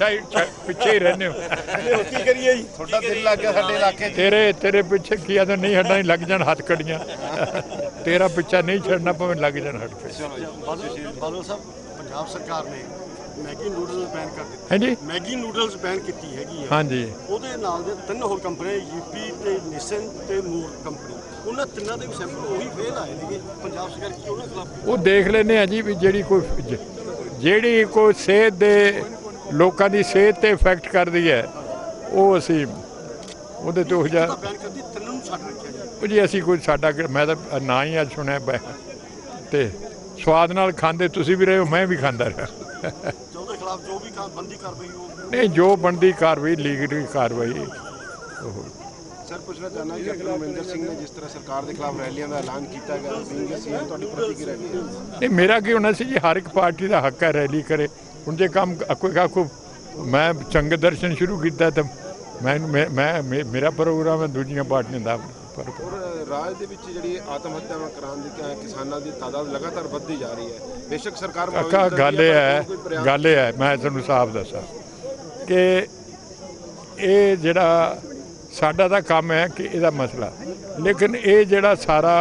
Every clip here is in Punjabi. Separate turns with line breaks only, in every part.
ਪਿੱਛੇ ਹੀ ਪਿੱਛੇ ਹੀ ਰਹਿੰਦੇ ਹੋ।
ਹੁਣ ਕੀ ਕਰੀਏ ਜੀ?
ਤੁਹਾਡਾ ਦਿਲ ਲੱਗ ਗਿਆ ਸਾਡੇ ਇਲਾਕੇ 'ਚ।
ਤੇਰੇ ਤੇਰੇ ਪਿੱਛੇ ਕੀ ਆਦਾ ਨਹੀਂ ਹਟਣਾ ਹੀ ਲੱਗ ਜਾਣ ਹੱਥ ਕੜੀਆਂ। ਤੇਰਾ ਪਿੱਛਾ ਨਹੀਂ ਛੱਡਣਾ ਭਾਵੇਂ ਲੱਗ ਜਾਣ
ਬਾਦਲ ਬਾਦਲ ਸਾਹਿਬ ਪੰਜਾਬ ਸਰਕਾਰ ਨੇ ਮੈਗੀ ਨੂਡਲਸ ਬੈਨ ਕਰ ਦਿੱਤੇ।
ਹਾਂਜੀ?
ਮੈਗੀ ਨੂਡਲਸ ਬੈਨ ਕੀਤੀ ਹੈਗੀ ਆ।
ਹਾਂਜੀ।
ਉਹਦੇ ਨਾਲ ਦੇ ਤਿੰਨ ਹੋਰ ਕੰਪਨੀਆਂ ਯੂਪੀ ਤੇ ਨਿਸਨ ਤੇ ਨੂਰ ਕੰਪਨੀ ਉਹਨਾਂ ਤਿੰਨਾਂ ਦੇ ਵੀ ਸੈਂਪਲ ਉਹੀ ਫੇਲ ਆਏ ਨੇਗੇ। ਪੰਜਾਬ ਸਰਕਾਰ ਕੀ ਉਹਨਾਂ ਖਿਲਾਫ
ਉਹ ਦੇਖ ਲੈਨੇ ਆ ਜੀ ਵੀ ਜਿਹੜੀ ਕੋਈ ਜ- ਜਿਹੜੀ ਕੋਈ ਸਿਹਤ ਦੇ ਲੋਕਾਂ ਦੀ ਸਿਹਤ ਤੇ ਇਫੈਕਟ ਕਰਦੀ ਹੈ। ਉਹ ਅਸੀਂ ਉਹਦੇ ਤੋਂ ਜਾ ਉਹ ਜੀ ਅਸੀਂ ਕੋਈ ਸਾਡਾ ਮੈਂ ਤਾਂ ਨਾ ਹੀ ਅੱਜ ਸੁਣਿਆ ਬੈ- ਤੇ ਸਵਾਦ ਨਾਲ ਖਾਂਦੇ ਤੁਸੀਂ ਵੀ ਰਹੇ ਹੋ ਮੈਂ ਵੀ ਖਾਂਦਾ ਰਿਹਾ।
ਉਹਦੇ ਖਿਲਾਫ ਜੋ ਵੀ ਬੰਦੀ ਕਾਰਵਾਈ ਉਹ
ਨਹੀਂ ਜੋ ਬਣਦੀ ਕਾਰਵਾਈ ਲੀਗਲ ਕਾਰਵਾਈ। ਉਹ
ਸਰ ਪੁੱਛਣਾ ਚਾਹੁੰਦਾ ਕਿ ਕੈਪਟਨ ਅਮਰਿੰਦਰ ਸਿੰਘ ਨੇ ਜਿਸ ਤਰ੍ਹਾਂ ਸਰਕਾਰ ਦੇ ਖਿਲਾਫ ਰੈਲੀਆਂ ਦਾ ਐਲਾਨ ਕੀਤਾ ਗਿਆ ਸੀਐਮ ਤੁਹਾਡੀ ਪ੍ਰਤੀਕਿਰਿਆ ਕੀ ਹੈ?
ਨਹੀਂ ਮੇਰਾ ਕੀ ਹੋਣਾ ਸੀ ਜੀ ਹਰ ਇੱਕ ਪਾਰਟੀ ਦਾ ਹੱਕ ਹੈ ਰੈਲੀ ਕਰੇ। ਹੁਣ ਜੇ ਕੰਮ ਕੋਈ ਕਾ ਮੈਂ ਚੰਗ ਦਰਸ਼ਨ ਸ਼ੁਰੂ ਕੀਤਾ ਤਾਂ ਮੈਂ ਮੈਂ ਮੇਰਾ ਪ੍ਰੋਗਰਾਮ ਹੈ ਦੂਜੀਆਂ ਪਾਰਟੀਆਂ ਦਾ ਪਰ
ਰਾਜ ਦੇ ਵਿੱਚ ਜਿਹੜੀ ਆਤਮ ਹੱਤਿਆਵਾਂ ਕਰਾਉਣ ਦੀ ਕਿਸਾਨਾਂ ਦੀ ਤਾਦਾਦ ਲਗਾਤਾਰ ਵੱਧਦੀ ਜਾ ਰਹੀ ਹੈ। ਬੇਸ਼ੱਕ ਸਰਕਾਰ
ਕਾਕਾ ਗੱਲ ਇਹ ਹੈ ਗੱਲ ਇਹ ਹੈ ਮੈਂ ਤੁਹਾਨੂੰ ਸਾਫ਼ ਦੱਸਾਂ ਕਿ ਇਹ ਜਿਹੜਾ ਸਾਡਾ ਤਾਂ ਕੰਮ ਹੈ ਕਿ ਇਹਦਾ ਮਸਲਾ। ਲੇਕਿਨ ਇਹ ਜਿਹੜਾ ਸਾਰਾ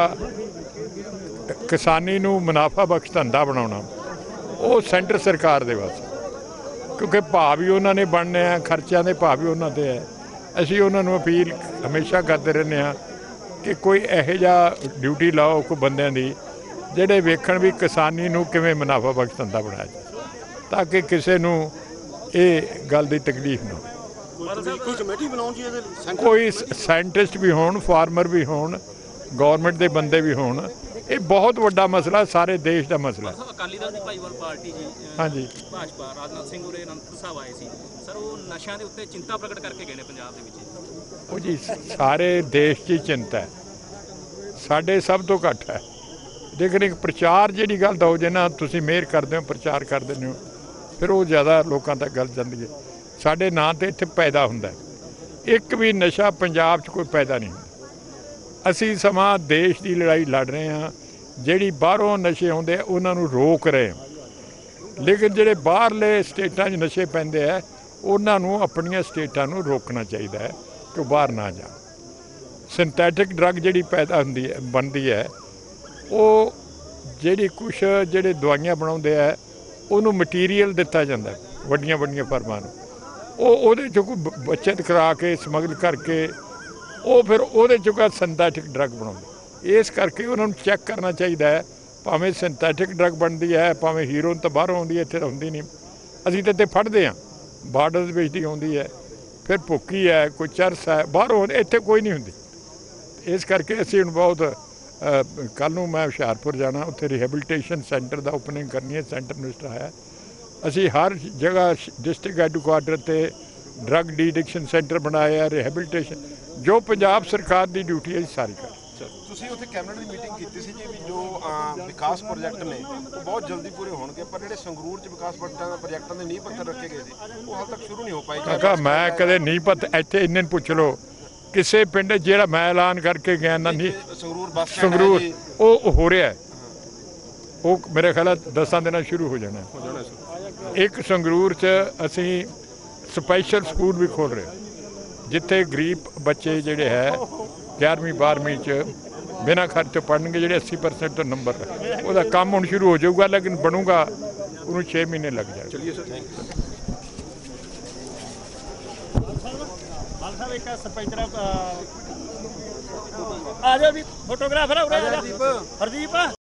ਕਿਸਾਨੀ ਨੂੰ ਮੁਨਾਫਾ ਬਖਸ਼ ਧੰਦਾ ਬਣਾਉਣਾ ਉਹ ਸੈਂਟਰ ਸਰਕਾਰ ਦੇ ਵਾਸਤੇ ਕਿਉਂਕਿ ਭਾਅ ਵੀ ਉਹਨਾਂ ਨੇ ਬਣਨੇ ਆ ਖਰਚਿਆਂ ਦੇ ਭਾਅ ਵੀ ਉਹਨਾਂ ਤੇ ਹੈ ਅਸੀਂ ਉਹਨਾਂ ਨੂੰ ਅਪੀਲ ਹਮੇਸ਼ਾ ਕਰਦੇ ਰਹਿੰਦੇ ਆ ਕਿ ਕੋਈ ਇਹੋ ਜਿਹਾ ਡਿਊਟੀ ਲਾਓ ਕੋਈ ਬੰਦਿਆਂ ਦੀ ਜਿਹੜੇ ਵੇਖਣ ਵੀ ਕਿਸਾਨੀ ਨੂੰ ਕਿਵੇਂ ਮੁਨਾਫਾ ਬਖਸ਼ ਧੰਦਾ ਬਣਾਇਆ ਜਾਏ ਤਾਂ ਕਿ ਕਿਸੇ ਨੂੰ ਇਹ ਗੱਲ ਦੀ ਤਕਲੀਫ ਨਾ
ਕੋਈ ਕੋਈ ਕਮੇਟੀ ਬਣਾਉਣ ਜੀ ਇਹਦੇ ਲਈ? ਸੈਂਟਰ
ਕੋਈ ਸਾਇੰਟਿਸਟ ਵੀ ਹੋਣ ਫਾਰਮਰ ਵੀ ਹੋਣ ਗਵਰਨਮੈਂਟ ਦੇ ਬੰਦੇ ਵੀ ਹੋਣ ਇਹ ਬਹੁਤ ਵੱਡਾ ਮਸਲਾ ਸਾਰੇ ਦੇਸ਼ ਦਾ ਮਸਲਾ। ਹੈ।
ਅਕਾਲੀ ਦਲ ਦੀ ਭਾਈਵਾਲ ਪਾਰਟੀ ਜੀ
ਹਾਂਜੀ।
ਭਾਜਪਾ ਰਾਜਨਾਥ ਸਿੰਘ ਉਰੇ ਅਨੰਦਪੁਰ ਸਾਹਿਬ ਆਏ ਸੀ। ਸਰ ਉਹ ਨਸ਼ਿਆਂ ਦੇ ਉੱਤੇ ਚਿੰਤਾ ਪ੍ਰਗਟ ਕਰਕੇ ਗਏ ਨੇ ਪੰਜਾਬ ਦੇ ਵਿੱਚ।
ਉਹ ਜੀ ਸਾਰੇ ਦੇਸ਼ 'ਚ ਚਿੰਤਾ ਹੈ। ਸਾਡੇ ਸਭ ਤੋਂ ਘੱਟ ਹੈ। ਲੇਕਿਨ ਇੱਕ ਪ੍ਰਚਾਰ ਜਿਹੜੀ ਗੱਲ ਦਾ ਹੋ ਜੇ ਨਾ ਤੁਸੀਂ ਮਿਹਰ ਕਰਦੇ ਹੋ ਪ੍ਰਚਾਰ ਕਰ ਦਿੰਦੇ ਹੋ ਫਿਰ ਉਹ ਜ਼ਿਆਦਾ ਲੋਕਾਂ ਤੱਕ ਗੱਲ ਜਾਂਦੀ ਹੈ। ਸਾਡੇ ਨਾਂ ਤੇ ਇੱਥੇ ਪੈਦਾ ਹੁੰਦਾ। ਇੱਕ ਵੀ ਨਸ਼ਾ ਪੰਜਾਬ 'ਚ ਕੋਈ ਪੈਦਾ ਨਹੀਂ ਹੁੰਦਾ। ਅਸੀਂ ਸਮਾਂ ਦੇਸ਼ ਦੀ ਲੜਾਈ ਲੜ ਰਹੇ ਹਾਂ। ਜਿਹੜੀ ਬਾਹਰੋਂ ਨਸ਼ੇ ਆਉਂਦੇ ਆ, ਉਹਨਾਂ ਨੂੰ ਰੋਕ ਰਹੇ ਹਾਂ। ਲੇਕਿਨ ਜਿਹੜੇ ਬਾਹਰਲੇ ਸਟੇਟਾਂ 'ਚ ਨਸ਼ੇ ਪੈਂਦੇ ਆ, ਉਹਨਾਂ ਨੂੰ ਆਪਣੀਆਂ ਸਟੇਟਾਂ ਨੂੰ ਰੋਕਣਾ ਚਾਹੀਦਾ ਹੈ ਕਿ ਬਾਹਰ ਨਾ ਜਾਣ। ਸਿੰਥੈਟਿਕ ਡਰੱਗ ਜਿਹੜੀ ਪੈਦਾ ਹੁੰਦੀ ਹੈ, ਬਣਦੀ ਹੈ, ਉਹ ਜਿਹੜੀ ਕੁਝ ਜਿਹੜੇ ਦਵਾਈਆਂ ਬਣਾਉਂਦੇ ਆ, ਉਹਨੂੰ ਮਟੀਰੀਅਲ ਦਿੱਤਾ ਜਾਂਦਾ ਵੱਡੀਆਂ ਵੱਡੀਆਂ ਫਰਮਾਂ ਨੂੰ। ਉਹ ਉਹਦੇ ਚੋਂ ਕੋਈ ਬ- ਬੱਚਤ ਕਰਾ ਕੇ, ਸਮਗਲ ਕਰਕੇ ਉਹ ਫਿਰ ਉਹਦੇ ਚੋਂ ਕਾ ਸਿੰਥੈਟਿਕ ਡਰੱਗ ਬਣਾਉਂਦੇ। ਇਸ ਕਰਕੇ ਉਹਨਾਂ ਨੂੰ ਚੈੱਕ ਕਰਨਾ ਚਾਹੀਦਾ ਹੈ, ਭਾਵੇਂ ਸਿੰਥੈਟਿਕ ਡਰੱਗ ਬਣਦੀ ਹੈ, ਭਾਵੇਂ ਹੀਰੋਇਨ ਤਾਂ ਬਾਹਰੋਂ ਆਉਂਦੀ ਹੈ, ਇੱਥੇ ਤਾਂ ਹੁੰਦੀ ਨਹੀਂ। ਅਸੀਂ ਤਾਂ ਇੱਥੇ ਫੜਦੇ ਹਾਂ ਬਾਰਡਰ ਦੇ ਵਿੱਚ ਦੀ ਆਉਂਦੀ ਹੈ, ਫਿਰ ਭੁੱਕੀ ਹੈ, ਕੋਈ ਚਰਸ ਹੈ, ਬਾਹਰੋਂ ਇੱਥੇ ਕੋਈ ਨਹੀਂ ਹੁੰਦੀ। ਇਸ ਕਰਕੇ ਅਸੀਂ ਹੁਣ ਬਹੁਤ ਕੱਲ ਨੂੰ ਮੈਂ ਹੁਸ਼ਿਆਰਪੁਰ ਜਾਣਾ, ਉੱਥੇ ਰਿਹੈਬਿਲਿਟੇਸ਼ਨ ਸੈਂਟਰ ਦਾ ਓਪਨਿੰਗ ਕਰਨੀ ਹੈ ਸੈਂਟਰ ਮਿਨਿਸਟਰ ਆਇਆ ਅਸੀਂ ਹਰ ਜਗ੍ਹਾ ਡਿਸਟ੍ਰਿਕਟ ਹੈੱਡਕੁਆਟਰ ਤੇ ਡਰੱਗ ਡੀਡਿਕਸ਼ਨ ਸੈਂਟਰ ਬਣਾਇਆ ਹੈ ਰਿਹੈਬਿਲਿਟੇਸ਼ਨ ਜੋ ਪੰਜਾਬ ਸਰਕਾਰ ਦੀ ਡਿਊਟੀ ਹੈ ਜੀ ਸਾਰੀ ਕਰ
ਤੁਸੀਂ ਉੱਥੇ ਕੈਬਨਿਟ ਦੀ ਮੀਟਿੰਗ ਕੀਤੀ ਸੀ ਜੀ ਵੀ ਜੋ ਵਿਕਾਸ ਪ੍ਰੋਜੈਕਟ ਨੇ ਉਹ ਬਹੁਤ ਜਲਦੀ ਪੂਰੇ ਹੋਣਗੇ ਪਰ ਜਿਹੜੇ ਸੰਗਰੂਰ ਚ ਵਿਕਾਸ ਪ੍ਰੋਜੈਕਟਾਂ ਪ੍ਰੋਜੈਕਟਾਂ ਦੇ ਨੀਂਹ ਪੱਥਰ ਰੱਖੇ ਗਏ ਸੀ ਉਹ ਹਾਲ ਤੱਕ ਸ਼ੁਰੂ ਨਹੀਂ ਹੋ ਪਾਏ।
ਕਾਕਾ ਮੈਂ ਕਦੇ ਨਹੀਂ ਪਤਾ ਇੱਥੇ ਇੰਨੇ ਨੂੰ ਪੁੱਛ ਲਓ ਕਿਸੇ ਪਿੰਡ ਜਿਹੜਾ ਮੈਂ ਐਲਾਨ ਕਰਕੇ ਗਿਆ ਨਾ ਨਹੀਂ
ਸੰਗਰੂਰ ਬੱਸ
ਸੰਗਰੂਰ ਉਹ ਹੋ ਰਿਹਾ ਹੈ। ਉਹ ਮੇਰੇ ਖਿਆਲ ਦਸਾਂ ਦਿਨਾਂ ਸ਼ੁਰੂ ਹੋ ਜਾਣਾ। ਇੱਕ ਸੰਗਰੂਰ 'ਚ ਅਸੀਂ ਸਪੈਸ਼ਲ ਸਕੂਲ ਵੀ ਖੋਲ ਰਹੇ ਹਾਂ, ਜਿੱਥੇ ਗਰੀਬ ਬੱਚੇ ਜਿਹੜੇ ਹੈ 11ਵੀਂ 12ਵੀਂ 'ਚ ਬਿਨਾਂ ਖਰਚ ਪੜਨਗੇ ਜਿਹੜੇ 80% ਤੋਂ ਨੰਬਰ। ਉਹਦਾ ਕੰਮ ਹੁਣ ਸ਼ੁਰੂ ਹੋ ਜਾਊਗਾ ਲੇਕਿਨ ਬਣੂਗਾ ਉਹਨੂੰ 6 ਮਹੀਨੇ ਲੱਗ ਜਾਣਗੇ।
ਚਲਿਏ ਸਰ
ਮਾਲ ਸਾਹਿਬ ਇੱਕ ਸਰਪੰਚ ਆ ਜਾ ਵੀ ਫੋਟੋਗ੍ਰਾਫਰ ਆ ਉਰੇ ਆ ਜਾ। ਹਰਦੀਪ।